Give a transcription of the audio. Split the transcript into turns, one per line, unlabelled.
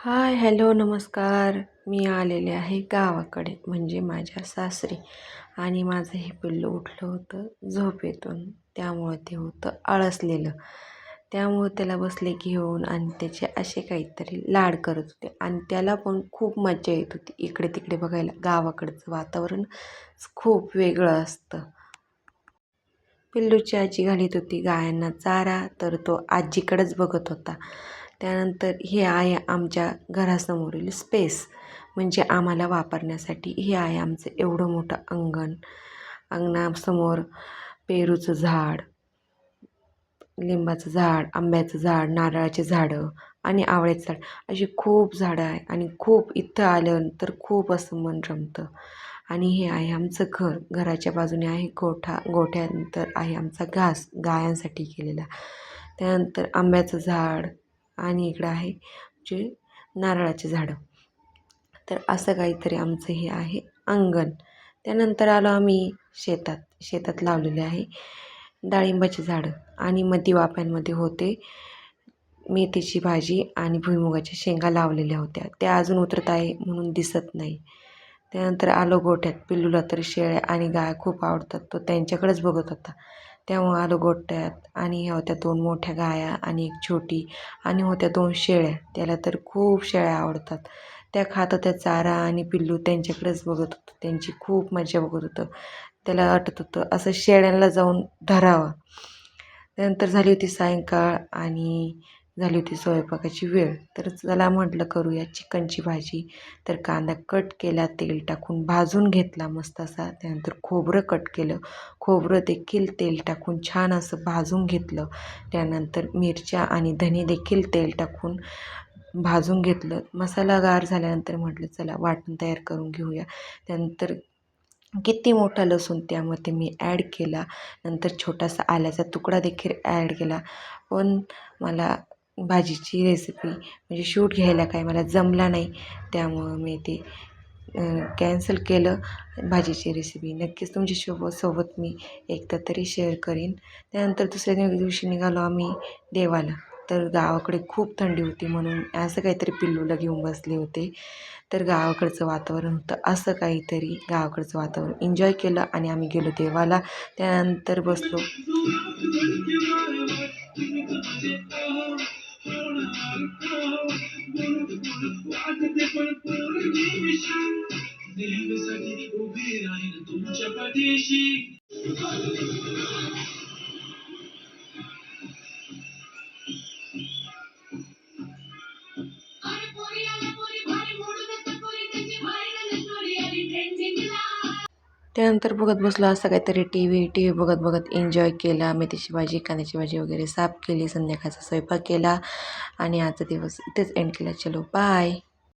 Hi hello नमस्कार. मी आलेले आहे गावाकडे म्हणजे माझ्या सासरी. आणि माझं हे पिल्लू उठलं होतं झोपेतून. त्यामुळं ते होतं आळसलेलं. त्यामुळं त्याला बसले घेऊन आणि त्याचे असे काहीतरी लाड करत होते. आणि त्याला पण खूप मजा येत होती. इकडे तिकडे बघायला गावाकडचं वातावरण खूप वेगळं असतं. पिल्लूची आजी घालीत होती गायांना चारा तर तो आजीकडेच बघत होता. त्यानंतर हे आहे आमच्या घरासमोरील स्पेस म्हणजे आम्हाला वापरण्यासाठी हे आहे आमचं एवढं मोठं अंगण. अंगणासमोर पेरूचं झाड लिंबाचं झाड आंब्याचं झाड नारळाचे झाडं आणि आवळ्याचं झाड. अशी खूप झाडं आहे आणि खूप इथं आलं तर खूप असं मन रमतं. आणि हे आहे आमचं घर. घराच्या बाजूने आहे गोठा गोठ्यानंतर आहे आमचा घास गायांसाठी केलेला. त्यानंतर आंब्याचं झाड आणि इकडं आहे जे नारळाचे झाडं. तर असं काहीतरी आमचं हे आहे अंगण. त्यानंतर आलो आम्ही शेतात. शेतात लावलेले आहे डाळिंबाची झाडं आणि मधी वाप्यांमध्ये होते मेथीची भाजी आणि भुईमुगाच्या शेंगा लावलेल्या होत्या. त्या अजून उतरत आहे म्हणून दिसत नाही. त्यानंतर आलो गोठ्यात. पिल्लूला तर शेळ्या आणि गाय खूप आवडतात. तो त्यांच्याकडेच बघत होता. त्यामुळं आलो गोठ्यात आणि ह्या होत्या दोन मोठ्या गाया आणि एक छोटी आणि होत्या दोन शेळ्या. त्याला तर खूप शेळ्या आवडतात. त्या खात होत्या चारा आणि पिल्लू त्यांच्याकडेच बघत होतं. त्यांची खूप मजा बघत होतं. त्याला वाटत होतं. असं शेळ्यांना जाऊन धरावं. त्यानंतर झाली होती सायंकाळ आणि झाली होती स्वयंपाकाची वेळ. तर चला म्हटलं करूया चिकनची भाजी. तर कांदा कट केला तेल टाकून भाजून घेतला मस्त असा. त्यानंतर खोबरं कट केलं. खोबरं देखील तेल टाकून छान असं भाजून घेतलं. त्यानंतर मिरच्या आणि धने देखील तेल टाकून भाजून घेतलं. मसाला गार झाल्यानंतर म्हटलं चला वाटण तयार करून घेऊया. त्यानंतर किती मोठा लसूण त्यामध्ये मी ॲड केला. नंतर छोटासा आल्याचा तुकडा देखील ॲड केला. पण मला भाजीची रेसिपी म्हणजे शूट घ्यायला काय मला जमला नाही त्यामुळं मी ते कॅन्सल केलं भाजीची रेसिपी नक्कीच तुमच्यासोबत सोबत मी एकदा तरी शेअर करीन. त्यानंतर दुसऱ्या दिवशी निघालो आम्ही देवाला. तर गावाकडे खूप थंडी होती म्हणून असं काहीतरी पिल्लूला घेऊन बसले होते. तर गावाकडचं वातावरण होतं असं काहीतरी गावाकडचं वातावरण. एन्जॉय केलं आणि आम्ही गेलो देवाला. त्यानंतर बसलो. देण्यासाठी उभी राहील तुमच्या पाठीशी. त्यानंतर बघत बसलो असं काहीतरी टी व्ही टी व्ही बघत बघत एन्जॉय केला. मेथीची भाजी कांद्याची भाजी वगैरे साफ केली संध्याकाळचा स्वयंपाक केला. आणि आजचा दिवस इथेच एंड केला. चलो बाय